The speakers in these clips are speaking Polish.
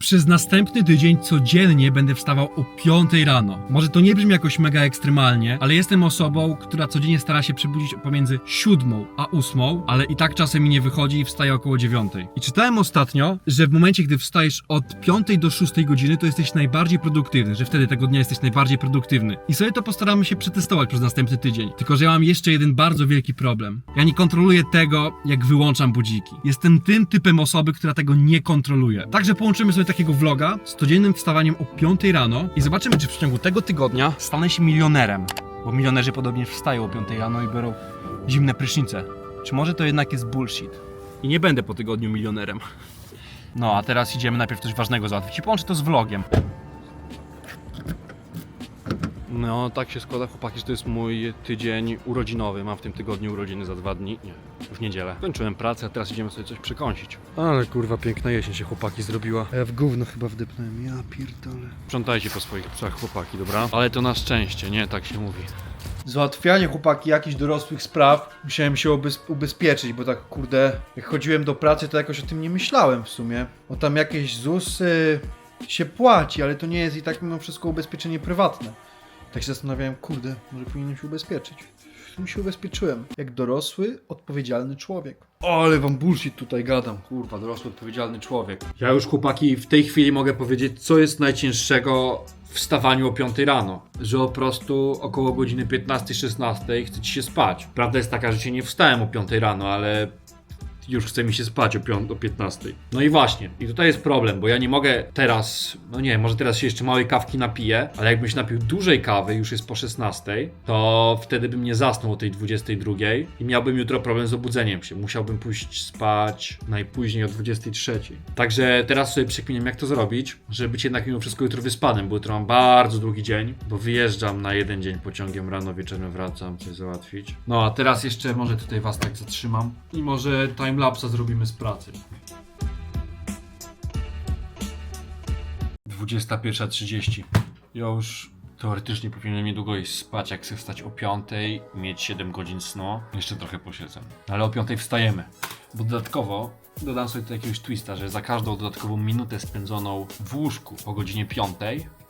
Przez następny tydzień codziennie będę wstawał o 5 rano. Może to nie brzmi jakoś mega ekstremalnie, ale jestem osobą, która codziennie stara się przebudzić pomiędzy 7 a 8, ale i tak czasem mi nie wychodzi i wstaję około 9. I czytałem ostatnio, że w momencie, gdy wstajesz od 5 do 6 godziny, to jesteś najbardziej produktywny, że wtedy tego dnia jesteś najbardziej produktywny. I sobie to postaramy się przetestować przez następny tydzień. Tylko, że ja mam jeszcze jeden bardzo wielki problem. Ja nie kontroluję tego, jak wyłączam budziki. Jestem tym typem osoby, która tego nie kontroluje. Także połączymy sobie takiego vloga z codziennym wstawaniem o 5 rano i zobaczymy, czy w ciągu tego tygodnia stanę się milionerem. Bo milionerzy podobnie wstają o 5 rano i biorą zimne prysznice. Czy może to jednak jest bullshit? I nie będę po tygodniu milionerem. No, a teraz idziemy najpierw coś ważnego załatwić i połączę to z vlogiem. No, tak się składa, chłopaki, że to jest mój tydzień urodzinowy. Mam w tym tygodniu urodziny za dwa dni. Nie, w niedzielę. Kończyłem pracę, a teraz idziemy sobie coś przekąsić. Ale kurwa, piękna jesień się chłopaki zrobiła. A ja w gówno chyba wdepnąłem, ja pierdolę. Sprzątajcie po swoich psach, chłopaki, dobra? Ale to na szczęście, nie? Tak się mówi. Załatwianie chłopaki jakichś dorosłych spraw musiałem się ubez ubezpieczyć, bo tak kurde, jak chodziłem do pracy to jakoś o tym nie myślałem w sumie. Bo tam jakieś ZUSy się płaci, ale to nie jest i tak mimo wszystko ubezpieczenie prywatne. Tak się zastanawiałem, kurde, może powinienem się ubezpieczyć. W się ubezpieczyłem. Jak dorosły, odpowiedzialny człowiek. O, ale wam bullshit tutaj gadam. Kurwa, dorosły, odpowiedzialny człowiek. Ja już, chłopaki, w tej chwili mogę powiedzieć, co jest najcięższego w wstawaniu o 5 rano. Że po prostu około godziny 15-16 chce ci się spać. Prawda jest taka, że się nie wstałem o 5 rano, ale już chce mi się spać o, 5, o 15. No i właśnie, i tutaj jest problem, bo ja nie mogę teraz, no nie, może teraz się jeszcze małej kawki napiję, ale jakbym się napił dużej kawy, już jest po 16, to wtedy bym nie zasnął o tej 22 i miałbym jutro problem z obudzeniem się. Musiałbym pójść spać najpóźniej o 23. Także teraz sobie przekminiam, jak to zrobić, żeby być jednak mimo wszystko jutro wyspanym, bo jutro mam bardzo długi dzień, bo wyjeżdżam na jeden dzień pociągiem rano, wieczorem wracam, coś załatwić. No a teraz jeszcze może tutaj was tak zatrzymam i może timelapsa zrobimy z pracy. 21.30. Ja już teoretycznie powinienem niedługo iść spać, jak chcę wstać o 5, mieć 7 godzin snu. Jeszcze trochę posiedzę. Ale o 5 wstajemy. Bo dodatkowo dodam sobie tutaj jakiegoś twista, że za każdą dodatkową minutę spędzoną w łóżku o godzinie 5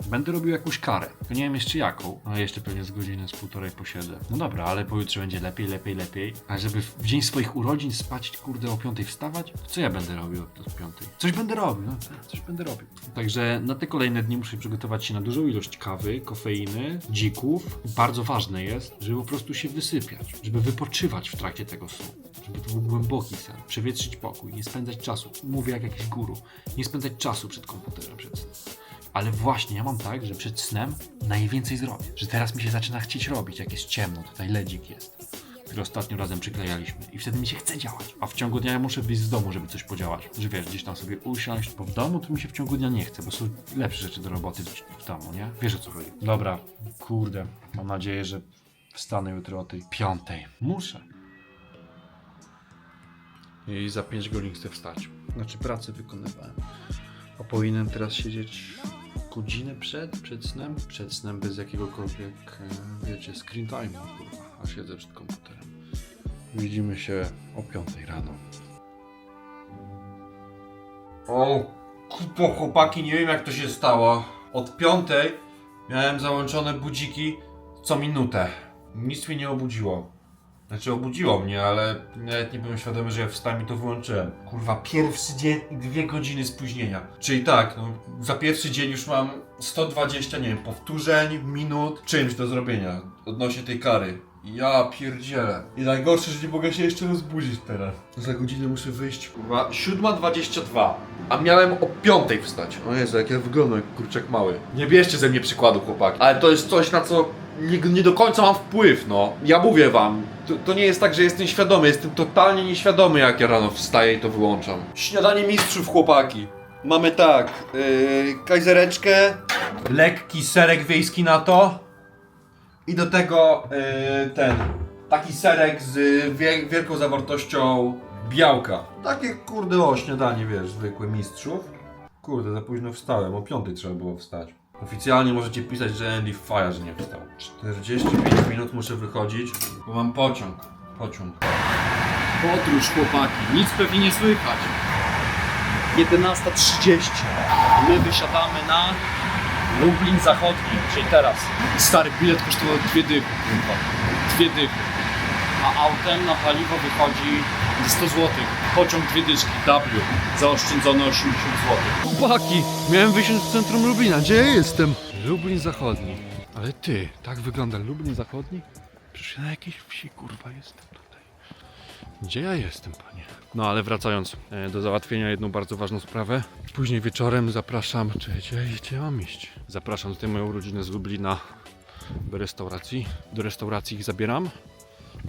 będę robił jakąś karę. To nie wiem jeszcze jaką, ale jeszcze pewnie z godziny z półtorej posiedzę. No dobra, ale pojutrze będzie lepiej, lepiej, lepiej. A żeby w dzień swoich urodzin spać, kurde, o 5 wstawać? Co ja będę robił od 5? Coś będę robił, no coś będę robił. Także na te kolejne dni muszę przygotować się na dużą ilość kawy, kofeiny, dzików. Bardzo ważne jest, żeby po prostu się wysypiać, żeby wypoczywać w trakcie tego snu. Żeby to był głęboki sen, przewietrzyć pokój, nie spędzać czasu. Mówię jak jakiś guru, nie spędzać czasu przed komputerem przed snem. Ale właśnie ja mam tak, że przed snem najwięcej zrobię. Że teraz mi się zaczyna chcieć robić, jak jest ciemno, tutaj ledzik jest, który ostatnio razem przyklejaliśmy. I wtedy mi się chce działać. A w ciągu dnia ja muszę być z domu, żeby coś podziałać. Że wiesz, gdzieś tam sobie usiąść, bo w domu to mi się w ciągu dnia nie chce, bo są lepsze rzeczy do roboty w- domu, nie? Wiesz o co chodzi. Dobra, kurde. Mam nadzieję, że wstanę jutro o tej piątej. Muszę. I za 5 godzin chcę wstać. Znaczy pracę wykonywałem. A powinienem teraz siedzieć godzinę przed, przed snem? Przed snem bez jakiegokolwiek, e, wiecie, screen time'u, kurwa. A siedzę przed komputerem. Widzimy się o 5 rano. O, kupo chłopaki, nie wiem jak to się stało. Od 5 miałem załączone budziki co minutę. Nic mnie nie obudziło. Znaczy obudziło mnie, ale nawet nie byłem świadomy, że ja wstałem i to wyłączyłem. Kurwa, pierwszy dzień i dwie godziny spóźnienia. Czyli tak, no, za pierwszy dzień już mam 120, nie wiem, powtórzeń, minut, czymś do zrobienia odnośnie tej kary. Ja pierdzielę. I najgorsze, że nie mogę się jeszcze rozbudzić teraz. Za godzinę muszę wyjść, kurwa, 7.22. A miałem o 5 wstać. O Jezu, jak ja wyglądam jak kurczak mały. Nie bierzcie ze mnie przykładu, chłopaki. Ale to jest coś, na co nie, nie do końca mam wpływ, no. Ja mówię wam, to, to nie jest tak, że jestem świadomy, jestem totalnie nieświadomy, jak ja rano wstaję i to wyłączam. Śniadanie mistrzów, chłopaki. Mamy tak, yy, kajzereczkę, lekki serek wiejski na to i do tego yy, ten, taki serek z wie, wielką zawartością białka. Takie kurde o śniadanie, wiesz, zwykłe mistrzów. Kurde, za późno wstałem, o piątej trzeba było wstać. Oficjalnie możecie pisać, że Andy że nie wstał. 45 minut muszę wychodzić, bo mam pociąg. Pociąg. Podróż chłopaki, nic pewnie nie słychać. 11.30. My wysiadamy na Lublin Zachodni, czyli teraz. Stary bilet kosztował dwie dychy. Dwie dychy. A autem na paliwo wychodzi 100 zł. Pociąg dwie dyszki, W. Zaoszczędzone 80 zł. Chłopaki, miałem wysiąść w centrum Lublina. Gdzie ja jestem? Lublin Zachodni. Ale ty, tak wygląda Lublin Zachodni? Przecież ja na jakiejś wsi, kurwa, jestem tutaj. Gdzie ja jestem, panie? No ale wracając e, do załatwienia jedną bardzo ważną sprawę. Później wieczorem zapraszam, czy gdzie, gdzie mam iść? Zapraszam tutaj moją rodzinę z Lublina do restauracji. Do restauracji ich zabieram.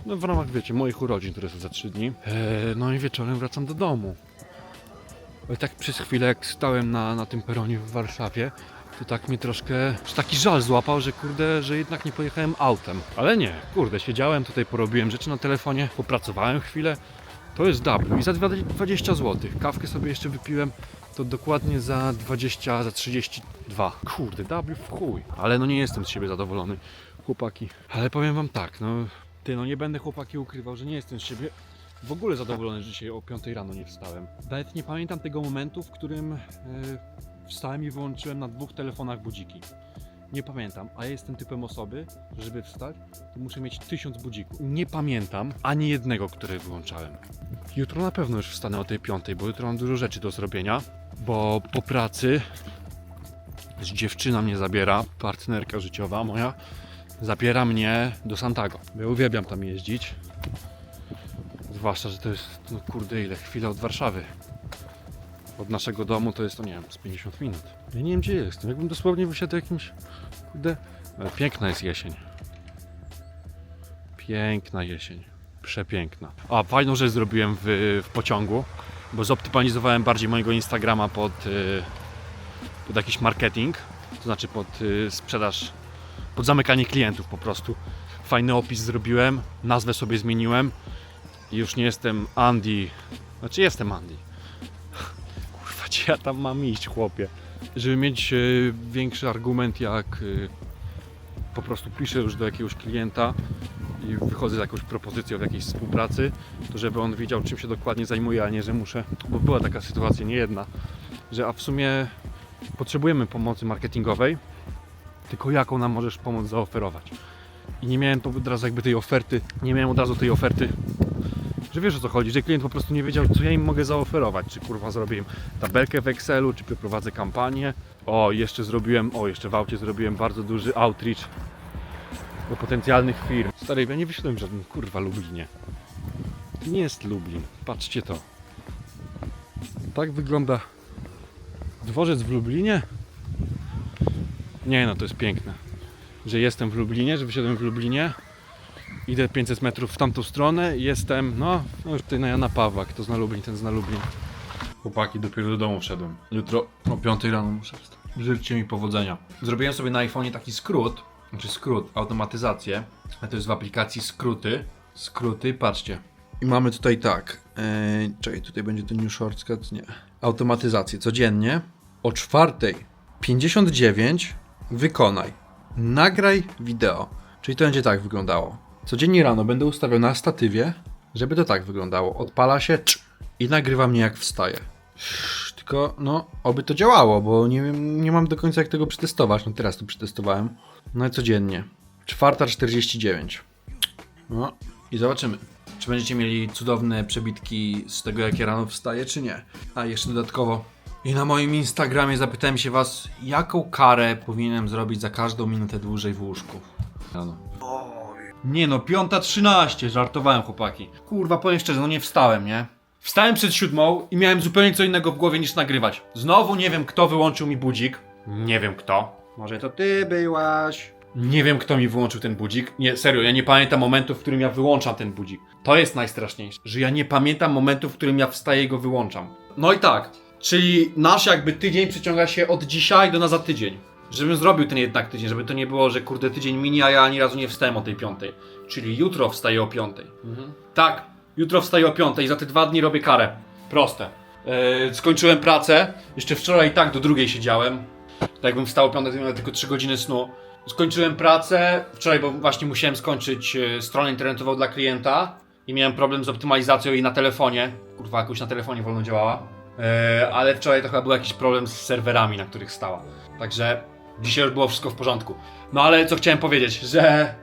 No w ramach, wiecie, moich urodzin, które są za trzy dni. E, no i wieczorem wracam do domu. Ale tak przez chwilę, jak stałem na, na tym peronie w Warszawie, to tak mnie troszkę, taki żal złapał, że kurde, że jednak nie pojechałem autem. Ale nie, kurde, siedziałem tutaj, porobiłem rzeczy na telefonie, popracowałem chwilę. To jest W i za dwa- 20 zł. Kawkę sobie jeszcze wypiłem, to dokładnie za 20, za 32. Kurde, W w chuj. Ale no nie jestem z siebie zadowolony, chłopaki. Ale powiem wam tak, no ty, no nie będę chłopaki ukrywał, że nie jestem z siebie w ogóle zadowolony, że dzisiaj o 5 rano nie wstałem. Nawet nie pamiętam tego momentu, w którym e, wstałem i wyłączyłem na dwóch telefonach budziki. Nie pamiętam, a ja jestem typem osoby, że żeby wstać, to muszę mieć tysiąc budzików. Nie pamiętam ani jednego, który wyłączałem. Jutro na pewno już wstanę o tej 5, bo jutro mam dużo rzeczy do zrobienia, bo po pracy dziewczyna mnie zabiera, partnerka życiowa moja, zabiera mnie do Santago. Ja uwielbiam tam jeździć. Zwłaszcza, że to jest, no kurde, ile? Chwila od Warszawy. Od naszego domu to jest, to nie wiem, z 50 minut. Ja nie wiem, gdzie jestem. Jakbym dosłownie wysiadł jakimś, kurde... Ale piękna jest jesień. Piękna jesień. Przepiękna. A, fajną rzecz zrobiłem w, w pociągu, bo zoptymalizowałem bardziej mojego Instagrama pod, y, pod jakiś marketing, to znaczy pod y, sprzedaż, pod zamykanie klientów po prostu. Fajny opis zrobiłem, nazwę sobie zmieniłem i już nie jestem Andy, znaczy jestem Andy. Kurwa, gdzie ja tam mam iść, chłopie? Żeby mieć e, większy argument, jak e, po prostu piszę już do jakiegoś klienta i wychodzę z jakąś propozycją w jakiejś współpracy, to żeby on wiedział, czym się dokładnie zajmuję, a nie, że muszę, bo była taka sytuacja, nie jedna, że a w sumie potrzebujemy pomocy marketingowej, tylko jaką nam możesz pomoc zaoferować. I nie miałem to od razu jakby tej oferty, nie miałem od razu tej oferty że wiesz o co chodzi, że klient po prostu nie wiedział, co ja im mogę zaoferować. Czy kurwa zrobię im tabelkę w Excelu, czy przeprowadzę kampanię. O, jeszcze zrobiłem, o, jeszcze w aucie zrobiłem bardzo duży outreach do potencjalnych firm. Stary, ja nie wyszedłem w żadnym kurwa Lublinie. To nie jest Lublin, patrzcie to. Tak wygląda dworzec w Lublinie. Nie no, to jest piękne. Że jestem w Lublinie, że wysiadłem w Lublinie. Idę 500 metrów w tamtą stronę i jestem, no, no już tutaj na Jana Pawła. Kto zna Lublin, ten zna Lublin. Chłopaki, dopiero do domu wszedłem. Jutro o 5 rano muszę wstać. Życzcie mi powodzenia. Zrobiłem sobie na iPhone'ie taki skrót, znaczy skrót, automatyzację. A to jest w aplikacji skróty. Skróty, patrzcie. I mamy tutaj tak, yy, czekaj, tutaj będzie to New Shortcut, nie. Automatyzację codziennie o 4.59 wykonaj. Nagraj wideo. Czyli to będzie tak wyglądało. Codziennie rano będę ustawiał na statywie, żeby to tak wyglądało. Odpala się i nagrywa mnie jak wstaje. Tylko, no, oby to działało, bo nie, nie mam do końca jak tego przetestować. No teraz to przetestowałem. No i codziennie. 4.49. No i zobaczymy. Czy będziecie mieli cudowne przebitki z tego, jak ja rano wstaję, czy nie? A jeszcze dodatkowo. I na moim Instagramie zapytałem się was, jaką karę powinienem zrobić za każdą minutę dłużej w łóżku. Rano. Nie no, piąta trzynaście, żartowałem chłopaki. Kurwa, powiem szczerze, no nie wstałem, nie? Wstałem przed siódmą i miałem zupełnie co innego w głowie niż nagrywać. Znowu nie wiem, kto wyłączył mi budzik. Nie wiem kto. Może to ty byłaś. Nie wiem, kto mi wyłączył ten budzik. Nie, serio, ja nie pamiętam momentu, w którym ja wyłączam ten budzik. To jest najstraszniejsze, że ja nie pamiętam momentu, w którym ja wstaję i go wyłączam. No i tak, czyli nasz jakby tydzień przeciąga się od dzisiaj do na za tydzień. Żebym zrobił ten jednak tydzień, żeby to nie było, że kurde tydzień minie, a ja ani razu nie wstałem o tej piątej. Czyli jutro wstaję o piątej. Tak, jutro wstaję o piątej, za te dwa dni robię karę. Proste. Yy, skończyłem pracę, jeszcze wczoraj i tak do drugiej siedziałem. Tak jakbym wstał o piątej, to miałem tylko 3 godziny snu. Skończyłem pracę, wczoraj, bo właśnie musiałem skończyć e, stronę internetową dla klienta i miałem problem z optymalizacją jej na telefonie. Kurwa, jakoś na telefonie wolno działała. E, ale wczoraj to chyba był jakiś problem z serwerami, na których stała. Także dzisiaj już było wszystko w porządku. No ale co chciałem powiedzieć, że e,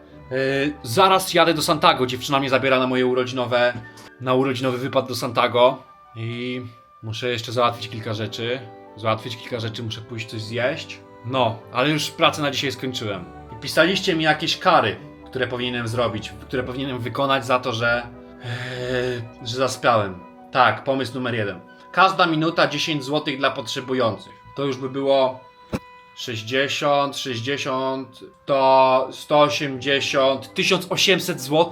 zaraz jadę do Santago. Dziewczyna mnie zabiera na moje urodzinowe, na urodzinowy wypad do Santago i muszę jeszcze załatwić kilka rzeczy. Załatwić kilka rzeczy, muszę pójść coś zjeść. No, ale już pracę na dzisiaj skończyłem. I pisaliście mi jakieś kary, które powinienem zrobić, które powinienem wykonać za to, że, e, że zaspiałem. Tak, pomysł numer jeden. Każda minuta 10 zł dla potrzebujących. To już by było 60, 60, to 180, 1800 zł?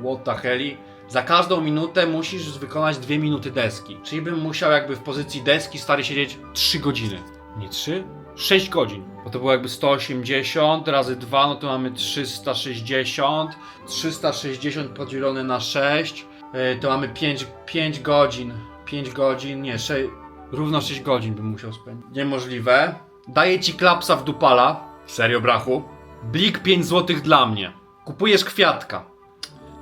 What the hell? Za każdą minutę musisz wykonać 2 minuty deski. Czyli bym musiał jakby w pozycji deski stary siedzieć 3 godziny. Nie 3? 6 godzin. Bo to było jakby 180 razy 2, no to mamy 360. 360 podzielone na 6, yy, to mamy 5, 5 godzin. 5 godzin, nie, 6, równo 6 godzin bym musiał spędzić. Niemożliwe. Daję ci klapsa w dupala. Serio, brachu? Blik 5 zł dla mnie. Kupujesz kwiatka.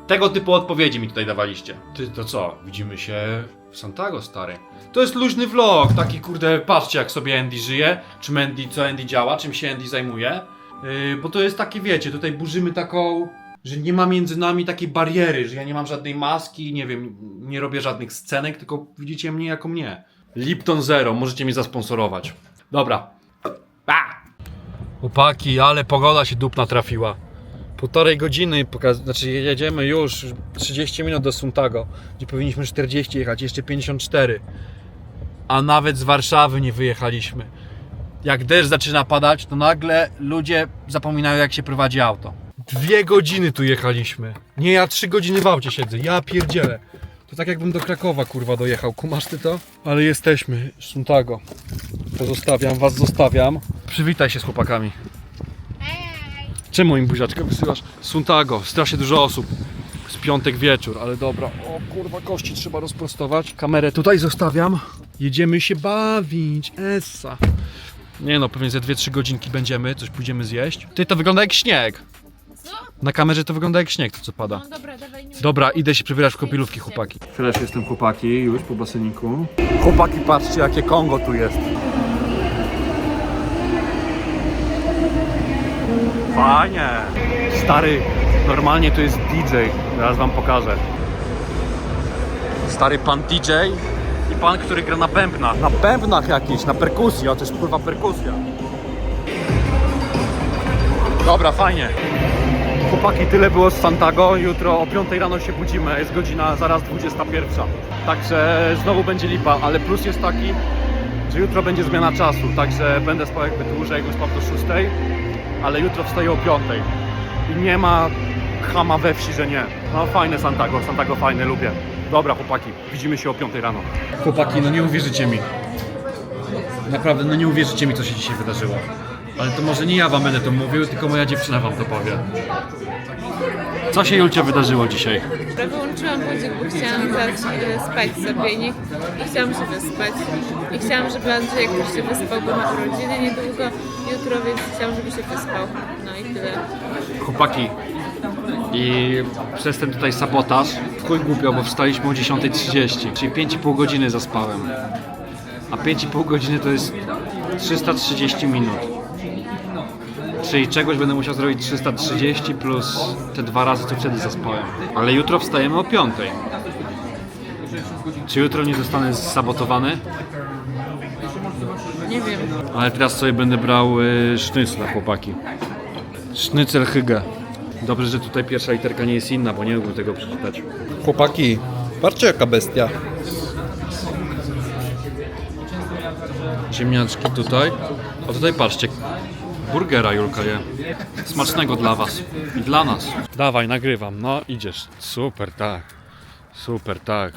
Tego typu odpowiedzi mi tutaj dawaliście. Ty to co? Widzimy się w Santago, stary. To jest luźny vlog, taki kurde, patrzcie jak sobie Andy żyje, czym Andy, co Andy działa, czym się Andy zajmuje. Yy, bo to jest takie, wiecie, tutaj burzymy taką, że nie ma między nami takiej bariery, że ja nie mam żadnej maski, nie wiem, nie robię żadnych scenek, tylko widzicie mnie jako mnie. Lipton Zero, możecie mnie zasponsorować. Dobra. A! Chłopaki, ale pogoda się dupna trafiła. Półtorej godziny, znaczy jedziemy już 30 minut do Suntago, gdzie powinniśmy 40 jechać, jeszcze 54. A nawet z Warszawy nie wyjechaliśmy. Jak deszcz zaczyna padać, to nagle ludzie zapominają jak się prowadzi auto. Dwie godziny tu jechaliśmy. Nie, ja trzy godziny w aucie siedzę, ja pierdzielę. To tak jakbym do Krakowa kurwa dojechał, kumasz ty to? Ale jesteśmy, Suntago. Pozostawiam, was zostawiam. Przywitaj się z chłopakami. Czemu im buziaczkę wysyłasz? Suntago, strasznie dużo osób. Z piątek wieczór, ale dobra. O kurwa, kości trzeba rozprostować. Kamerę tutaj zostawiam. Jedziemy się bawić. Essa. Nie no, pewnie ze 2-3 godzinki będziemy, coś pójdziemy zjeść. Ty, to wygląda jak śnieg. Na kamerze to wygląda jak śnieg, to co pada. No dobra, dawaj nie Dobra, idę się przebierać w kąpielówki, chłopaki. Chwileczkę jestem chłopaki, już po baseniku. Chłopaki, patrzcie, jakie Kongo tu jest. Fajnie. Stary, normalnie to jest DJ. Zaraz wam pokażę. Stary pan DJ i pan, który gra na bębnach. Na bębnach jakiś, na perkusji, a to jest kurwa perkusja. Dobra, fajnie. Chłopaki, tyle było z Santago. Jutro o 5 rano się budzimy, jest godzina zaraz 21. Także znowu będzie lipa, ale plus jest taki, że jutro będzie zmiana czasu, także będę spał jakby dłużej, jakbym spał do 6, ale jutro wstaję o 5. I nie ma chama we wsi, że nie. No fajne Santago, Santago fajne, lubię. Dobra chłopaki, widzimy się o 5 rano. Chłopaki, no nie uwierzycie mi. Naprawdę, no nie uwierzycie mi, co się dzisiaj wydarzyło. Ale to może nie ja wam będę to mówił, tylko moja dziewczyna wam to powie. Co się Julcia wydarzyło dzisiaj? Wyłączyłam budzik, bo chciałam e, spać sobie i, nie, i chciałam się wyspać. I chciałam, żeby Andrzej też się wyspał, bo ma urodziny niedługo, jutro, więc chciałam, żeby się wyspał. No i tyle. Chłopaki. I przez ten tutaj sabotaż, w chuj głupio, bo wstaliśmy o 10.30, czyli 5,5 godziny zaspałem. A 5,5 godziny to jest 330 minut. Czyli czegoś będę musiał zrobić 330 plus te dwa razy, co wtedy zaspałem. Ale jutro wstajemy o 5. Czy jutro nie zostanę sabotowany? Nie wiem. Ale teraz sobie będę brał y, sznycla, chłopaki. Sznycel hygge. Dobrze, że tutaj pierwsza literka nie jest inna, bo nie mógłbym tego przeczytać. Chłopaki, patrzcie jaka bestia. Ziemniaczki tutaj. A tutaj patrzcie. Burgera Julka je. Smacznego dla was. I dla nas. Dawaj, nagrywam. No, idziesz. Super, tak. Super, tak.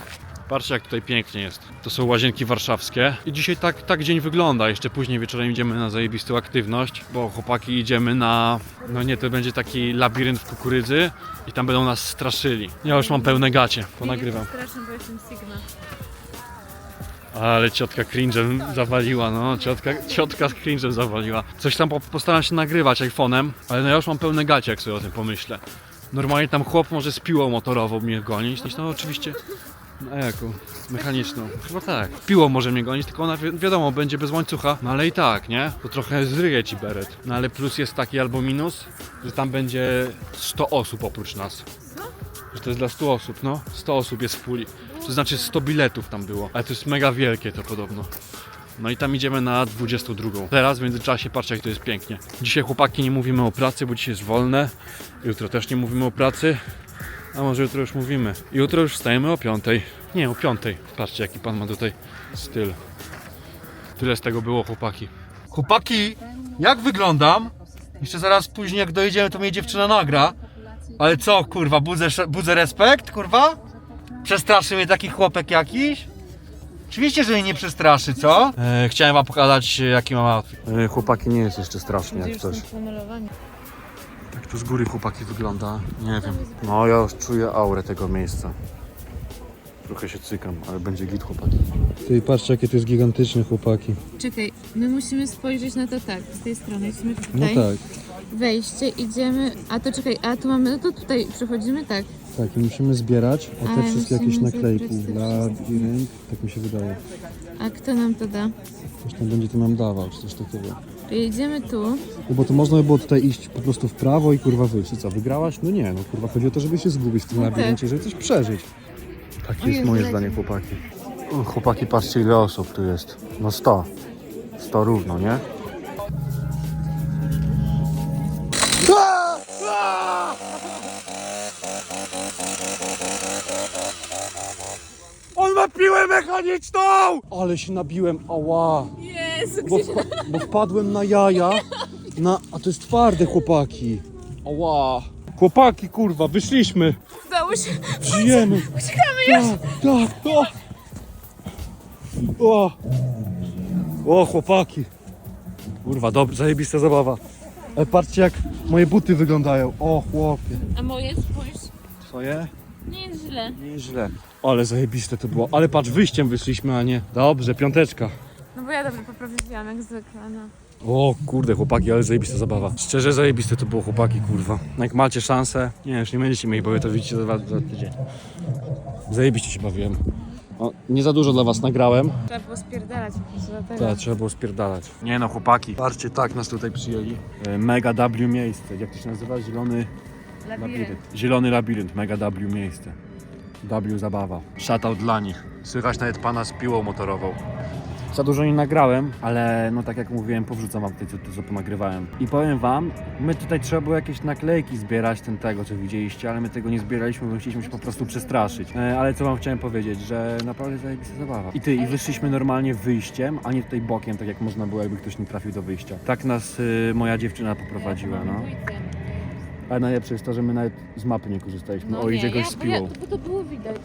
Patrzcie jak tutaj pięknie jest. To są łazienki warszawskie. I dzisiaj tak, tak dzień wygląda. Jeszcze później wieczorem idziemy na zajebistą aktywność, bo chłopaki idziemy na... No nie, to będzie taki labirynt w kukurydzy i tam będą nas straszyli. Ja już mam pełne gacie. Ponagrywam. Strasznie, bo jestem Sigma. Ale ciotka cringe'em zawaliła, no. Ciotka, ciotka cringe'em zawaliła. Coś tam po, postaram się nagrywać iPhone'em, ale no ja już mam pełne gacie, jak sobie o tym pomyślę. Normalnie tam chłop może z piłą motorową mnie gonić. No oczywiście A jaką? Mechaniczną. Chyba tak. Piło może mnie gonić, tylko ona wi wiadomo, będzie bez łańcucha. No ale i tak, nie? To trochę zryje ci beret. No ale plus jest taki albo minus, że tam będzie 100 osób oprócz nas. Że to jest dla 100 osób, no. 100 osób jest w puli. To znaczy 100 biletów tam było. Ale to jest mega wielkie to podobno. No i tam idziemy na 22. Teraz w międzyczasie patrzcie jak to jest pięknie. Dzisiaj chłopaki nie mówimy o pracy, bo dzisiaj jest wolne. Jutro też nie mówimy o pracy. A może jutro już mówimy. Jutro już wstajemy o 5. Nie, o 5. Patrzcie jaki pan ma tutaj styl. Tyle z tego było chłopaki. Chłopaki, jak wyglądam? Jeszcze zaraz później jak dojedziemy to mnie dziewczyna nagra. Ale co kurwa, budzę, budzę respekt kurwa? Przestraszy mnie taki chłopek jakiś? Oczywiście, że mnie nie przestraszy, co? E, chciałem wam pokazać jaki mam outfit. E, chłopaki nie jest jeszcze strasznie jak coś. Jak to z góry chłopaki wygląda? Nie wiem. No ja już czuję aurę tego miejsca. Trochę się cykam, ale będzie git chłopaki. Ty patrzcie jakie to jest gigantyczne chłopaki. Czekaj, my musimy spojrzeć na to tak, z tej strony. Jesteśmy No tutaj. tak, Wejście, idziemy. A to czekaj, a tu mamy. No to tutaj przechodzimy tak. Tak i musimy zbierać o te Ale wszystkie jakieś naklejki. zebrać te Labirynt, tak mi się wydaje. A kto nam to da? Ktoś tam będzie to nam dawał, czy coś takiego. Czyli idziemy tu. No bo to można by było tutaj iść po prostu w prawo i kurwa wyjść. I co, wygrałaś? No nie, no kurwa chodzi o to, żeby się zgubić w tym No labiryncie, żeby coś przeżyć. Takie jest Jezu, moje leci. zdanie chłopaki. O, chłopaki patrzcie ile osób tu jest. No 100. 100 równo, nie? Piłę mechaniczną! Ale się nabiłem, ała! Jezu, Bo, wpa- bo wpadłem na jaja, na... a to jest twarde chłopaki. Ała! Chłopaki, kurwa, wyszliśmy! udało się. Żyjemy! Uciekamy już! Tak, tak! O! O! o, chłopaki! Kurwa, dobrze, zajebista zabawa. Ale patrzcie jak moje buty wyglądają. O, chłopie. A moje spójrz. Twoje? Nie jest źle. Nieźle. Ale zajebiste to było. Ale patrz, wyjściem wyszliśmy, a nie. Dobrze, piąteczka. No bo ja dobrze poprawiłam jak zwykle, no. O kurde, chłopaki, ale zajebista zabawa. Szczerze zajebiste to było, chłopaki, kurwa. Jak macie szansę, nie, już nie będziecie mieli, bo wy to widzicie za, dwa- za tydzień. Zajebiście się bawiłem. O, nie za dużo dla was nagrałem. Trzeba było spierdalać po prostu dlatego. Tak, trzeba było spierdalać. Nie no, chłopaki. Patrzcie, tak nas tutaj przyjęli. E, Mega W miejsce. Jak to się nazywa? Zielony labirynt. Zielony labirynt, Mega W miejsce. W zabawa. Shoutout dla nich. Słychać nawet pana z piłą motorową. Za dużo nie nagrałem, ale no tak jak mówiłem, powrzucam wam tutaj co, to, co ponagrywałem. I powiem wam, my tutaj trzeba było jakieś naklejki zbierać, ten tego co widzieliście, ale my tego nie zbieraliśmy, bo chcieliśmy się po prostu przestraszyć. E, ale co wam chciałem powiedzieć, że naprawdę zajebista zabawa. I ty, i wyszliśmy normalnie wyjściem, a nie tutaj bokiem, tak jak można było, jakby ktoś nie trafił do wyjścia. Tak nas y, moja dziewczyna poprowadziła, no. Ale najlepsze jest to, że my nawet z mapy nie korzystaliśmy. o, idzie gość z No bo, ja, piłą. bo to było widać.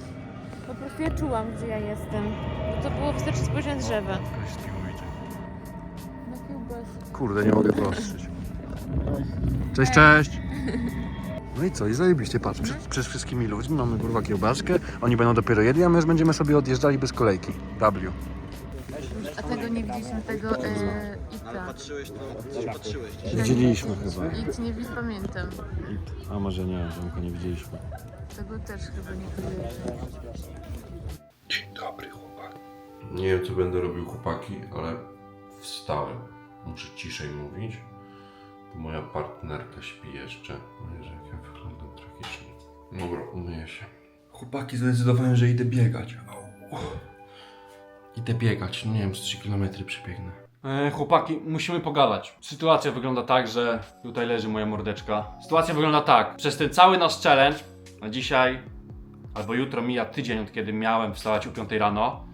Po prostu ja czułam, gdzie ja jestem. Bo to było wystarczy spojrzeć na drzewa. Z piłą idzie. Na kiełbasy. Kurde, nie mogę wyostrzyć. Cześć, cześć! No i co, i zajebiście, patrz, przed, przed wszystkimi ludźmi mamy kurwa kiełbaszkę, oni będą dopiero jedli, a my już będziemy sobie odjeżdżali bez kolejki. W. A tego nie widzieliśmy, tego e, Ita. Widzieliśmy chyba. It nie widz pamiętam. A może nie, Ziomka nie widzieliśmy. Tego też chyba nie widzieliśmy. Dzień dobry, chłopak. Nie wiem, co będę robił, chłopaki, ale wstałem. Muszę ciszej mówić, bo moja partnerka śpi jeszcze. No Jezu, jak ja wyglądam tragicznie. Dobra, umyję się. Chłopaki, zdecydowałem, że idę biegać. Au. Idę biegać, no nie wiem, z 3 km przebiegnę. E, chłopaki, musimy pogadać. Sytuacja wygląda tak, że tutaj leży moja mordeczka. Sytuacja wygląda tak. Przez ten cały nasz challenge, a dzisiaj albo jutro mija tydzień od kiedy miałem wstawać o 5 rano,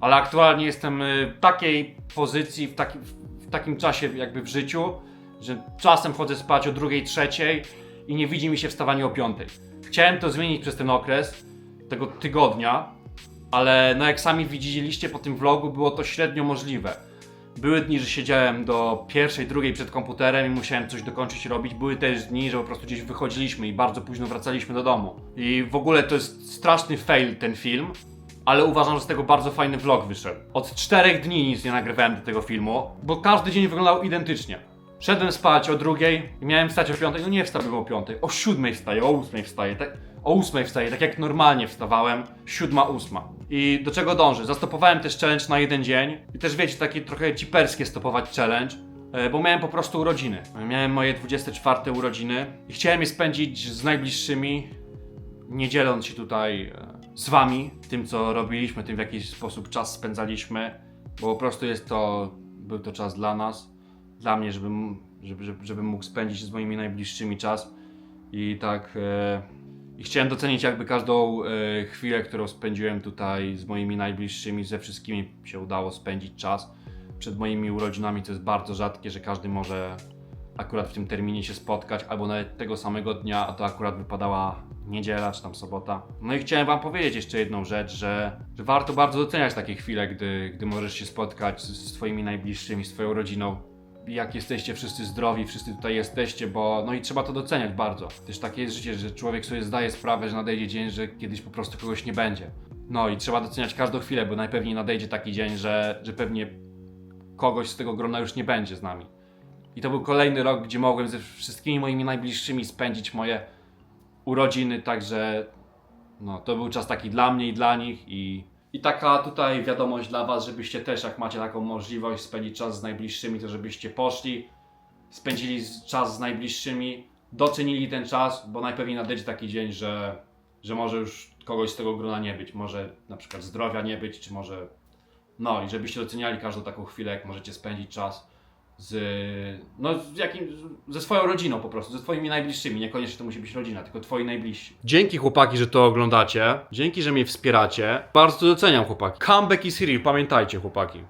ale aktualnie jestem y, w takiej pozycji, w, taki, w takim czasie jakby w życiu, że czasem chodzę spać o drugiej, trzeciej i nie widzi mi się wstawanie o 5. Chciałem to zmienić przez ten okres, tego tygodnia, ale no jak sami widzieliście po tym vlogu, było to średnio możliwe. Były dni, że siedziałem do pierwszej, drugiej przed komputerem i musiałem coś dokończyć robić. Były też dni, że po prostu gdzieś wychodziliśmy i bardzo późno wracaliśmy do domu. I w ogóle to jest straszny fail ten film, ale uważam, że z tego bardzo fajny vlog wyszedł. Od czterech dni nic nie nagrywałem do tego filmu, bo każdy dzień wyglądał identycznie. Szedłem spać o drugiej i miałem wstać o piątej. No nie wstałem o piątej, o siódmej wstaję, o ósmej wstaję. Tak, o ósmej wstaję, tak jak normalnie wstawałem. Siódma, ósma. I do czego dążę? Zastopowałem też challenge na jeden dzień. I też wiecie, takie trochę ciperskie stopować challenge. e, Bo miałem po prostu urodziny. Miałem moje 24 urodziny i chciałem je spędzić z najbliższymi, nie dzieląc się tutaj e, z wami, tym co robiliśmy, tym w jaki sposób czas spędzaliśmy, bo po prostu jest to, był to czas dla nas, dla mnie, żebym, żeby, żeby, żebym mógł spędzić z moimi najbliższymi czas i tak e, i chciałem docenić jakby każdą e, chwilę, którą spędziłem tutaj z moimi najbliższymi, ze wszystkimi się udało spędzić czas przed moimi urodzinami, to jest bardzo rzadkie, że każdy może akurat w tym terminie się spotkać, albo nawet tego samego dnia, a to akurat wypadała niedziela czy tam sobota. No i chciałem Wam powiedzieć jeszcze jedną rzecz, że, że warto bardzo doceniać takie chwile, gdy, gdy możesz się spotkać z, z Twoimi najbliższymi, z Twoją rodziną. Jak jesteście wszyscy zdrowi, wszyscy tutaj jesteście, bo no i trzeba to doceniać bardzo. Też takie jest życie, że człowiek sobie zdaje sprawę, że nadejdzie dzień, że kiedyś po prostu kogoś nie będzie. No i trzeba doceniać każdą chwilę, bo najpewniej nadejdzie taki dzień, że, że pewnie kogoś z tego grona już nie będzie z nami. I to był kolejny rok, gdzie mogłem ze wszystkimi moimi najbliższymi spędzić moje urodziny, także no, to był czas taki dla mnie i dla nich i, i taka tutaj wiadomość dla Was, żebyście też jak macie taką możliwość spędzić czas z najbliższymi, to żebyście poszli, spędzili czas z najbliższymi, docenili ten czas, bo najpewniej nadejdzie taki dzień, że, że może już kogoś z tego grona nie być, może na przykład zdrowia nie być, czy może no i żebyście doceniali każdą taką chwilę, jak możecie spędzić czas z, no, z jakim, ze swoją rodziną po prostu, ze swoimi najbliższymi. Niekoniecznie to musi być rodzina, tylko twoi najbliżsi. Dzięki chłopaki, że to oglądacie. Dzięki, że mnie wspieracie. Bardzo to doceniam chłopaki. Comeback is real, pamiętajcie chłopaki.